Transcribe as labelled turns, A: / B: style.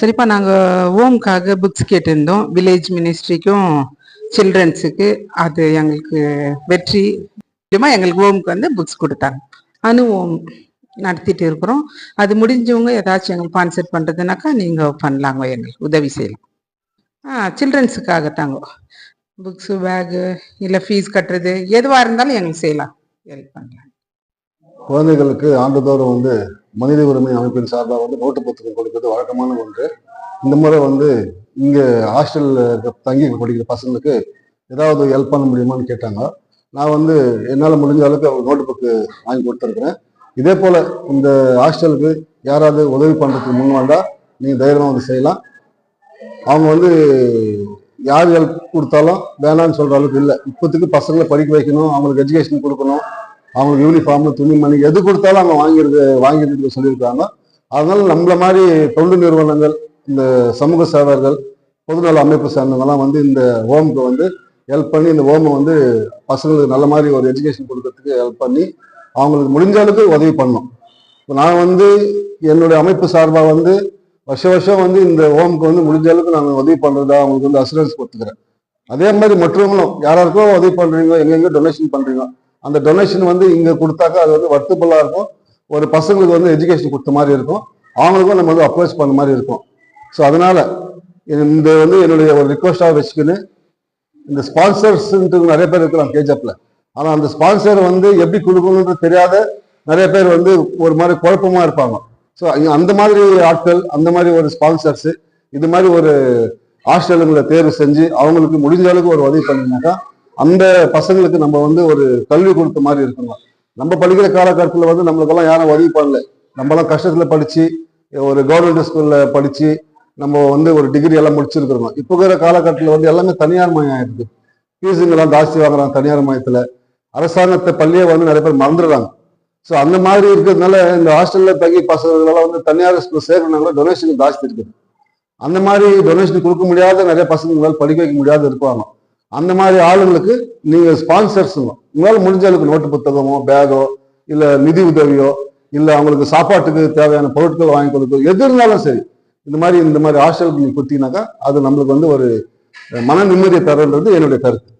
A: சரிப்பா நாங்கள் ஹோம்க்காக புக்ஸ் கேட்டிருந்தோம். வில்லேஜ் மினிஸ்ட்ரிக்கும் சில்ட்ரன்ஸுக்கு அது எங்களுக்கு வெற்றி முக்கியமாக எங்களுக்கு ஹோம்க்கு வந்து புக்ஸ் கொடுத்தாங்க. அனு ஹோம் நடத்திட்டு இருக்கிறோம். அது முடிஞ்சவங்க ஏதாச்சும் எங்களுக்கு ஸ்பான்சர் பண்ணுறதுனாக்கா நீங்கள் பண்ணலாங்க எங்களுக்கு உதவி செய்யலாம். ஆ சில்ட்ரன்ஸுக்காக தாங்க புக்ஸு பேகு இல்லை ஃபீஸ் கட்டுறது எதுவாக இருந்தாலும் எங்களுக்கு செய்யலாம். ஹெல்ப் பண்ணலாம்
B: குழந்தைகளுக்கு ஆண்டுதோறும் வந்து மனித உரிமை அமைப்பின் சார்பாக வந்து நோட்டு புத்தகம் கொடுக்கிறது வழக்கமான ஒன்று. இந்த முறை வந்து இங்கே ஹாஸ்டலில் தங்கி படிக்கிற பசங்களுக்கு ஏதாவது ஹெல்ப் பண்ண முடியுமான்னு கேட்டாங்க. நான் வந்து என்னால் முடிஞ்ச அளவுக்கு அவங்க நோட்டு புக்கு வாங்கி கொடுத்துருக்குறேன். இதே போல் இந்த ஹாஸ்டலுக்கு யாராவது உதவி பண்ணுறதுக்கு முன் வந்தால் நீங்கள் தைரியமாக வந்து செய்யலாம். அவங்க வந்து யார் ஹெல்ப் கொடுத்தாலும் வேணான்னு சொல்கிற அளவுக்கு இல்லை. இப்போத்துக்கு பசங்களை படிக்க வைக்கணும் அவங்களுக்கு எஜுகேஷன் கொடுக்கணும் அவங்களுக்கு யூனிஃபார்ம் துணிமணி எது கொடுத்தாலும் அவங்க வாங்கியிருக்கு வாங்கிட்டு சொல்லியிருக்காங்க. அதனால நம்மள மாதிரி தொண்டு நிறுவனங்கள் இந்த சமூக சேவர்கள் பொதுநல அமைப்பு சார்ந்தவங்கலாம் வந்து இந்த ஹோமுக்கு வந்து ஹெல்ப் பண்ணி இந்த ஹோமை வந்து பசங்களுக்கு நல்ல மாதிரி ஒரு எஜுகேஷன் கொடுக்கறதுக்கு ஹெல்ப் பண்ணி அவங்களுக்கு முடிஞ்ச அளவுக்கு உதவி பண்ணோம். இப்போ நான் வந்து என்னுடைய அமைப்பு சார்பாக வந்து வருஷ வருஷம் வந்து இந்த ஹோமுக்கு வந்து முடிஞ்ச அளவுக்கு நான் உதவி பண்ணுறதா அவங்களுக்கு வந்து அசூரன்ஸ் கொடுத்துக்கிறேன். அதே மாதிரி மற்றவங்களும் யாராருக்கோ உதவி பண்ணுறீங்க எங்கெங்க டொனேஷன் பண்ணுறீங்க அந்த டொனேஷன் வந்து இங்கே கொடுத்தாக்கா அது வந்து வர்த்தபுல்லாக இருக்கும். ஒரு பசங்களுக்கு வந்து எஜுகேஷன் கொடுத்த மாதிரி இருக்கும். அவங்களுக்கும் நம்ம வந்து அப்ரோச் பண்ண மாதிரி இருக்கும். ஸோ அதனால இந்த வந்து என்னுடைய ஒரு ரிக்வஸ்டாக வச்சுக்கின்னு இந்த ஸ்பான்சர்ஸ்ன்றது நிறைய பேர் இருக்கலாம் கேஜப்பில் ஆனால் அந்த ஸ்பான்சர் வந்து எப்படி கொடுக்கணுன்றது தெரியாத நிறைய பேர் வந்து ஒரு மாதிரி குழப்பமா இருப்பாங்க. ஸோ அந்த மாதிரி ஆட்கள் அந்த மாதிரி ஒரு ஸ்பான்சர்ஸு இது மாதிரி ஒரு ஹாஸ்டலுங்களை தேர்வு செஞ்சு அவங்களுக்கு முடிஞ்ச அளவுக்கு ஒரு உதவி பண்ணினாக்கா அந்த பசங்களுக்கு நம்ம வந்து ஒரு கல்வி கொடுத்த மாதிரி இருக்கணும். நம்ம படிக்கிற காலகட்டத்தில் வந்து நம்மளுக்கெல்லாம் யாரும் உதவி பண்ணல. நம்மலாம் கஷ்டத்தில் படித்து ஒரு கவர்மெண்ட் ஸ்கூலில் படித்து நம்ம வந்து ஒரு டிகிரி எல்லாம் முடிச்சிருக்கிறோம். இப்போ இருக்கிற காலகட்டத்தில் வந்து எல்லாமே தனியார் மயம் ஆயிருக்கு ஃபீஸுங்கெல்லாம் ஜாஸ்தி வாங்குறாங்க தனியார் மையத்தில். அரசாங்கத்தை பள்ளியை வந்து நிறைய பேர் மறந்துடுறாங்க. ஸோ அந்த மாதிரி இருக்கிறதுனால இந்த ஹாஸ்டலில் தங்கி பசங்களெல்லாம் வந்து தனியார் ஸ்கூல் சேர்க்கணும்னா டொனேஷன் ஜாஸ்தி இருக்குது. அந்த மாதிரி டொனேஷன் கொடுக்க முடியாத நிறைய பசங்களால் படிக்க வைக்க முடியாத இருப்பாங்க. அந்த மாதிரி ஆளுங்களுக்கு நீங்கள் ஸ்பான்சர்ஸ் உங்களால் முடிஞ்ச அளவுக்கு நோட்டு புத்தகமோ பேகோ இல்லை நிதி உதவியோ இல்லை அவங்களுக்கு சாப்பாட்டுக்கு தேவையான பொருட்கள் வாங்கி கொடுக்கோ எது இருந்தாலும் சரி இந்த மாதிரி இந்த மாதிரி ஹாஸ்டலுக்கு நீங்கள் கொடுத்தீங்கன்னாக்கா அது நம்மளுக்கு வந்து ஒரு மன நிம்மதியை தரன்றது என்னுடைய கருத்து.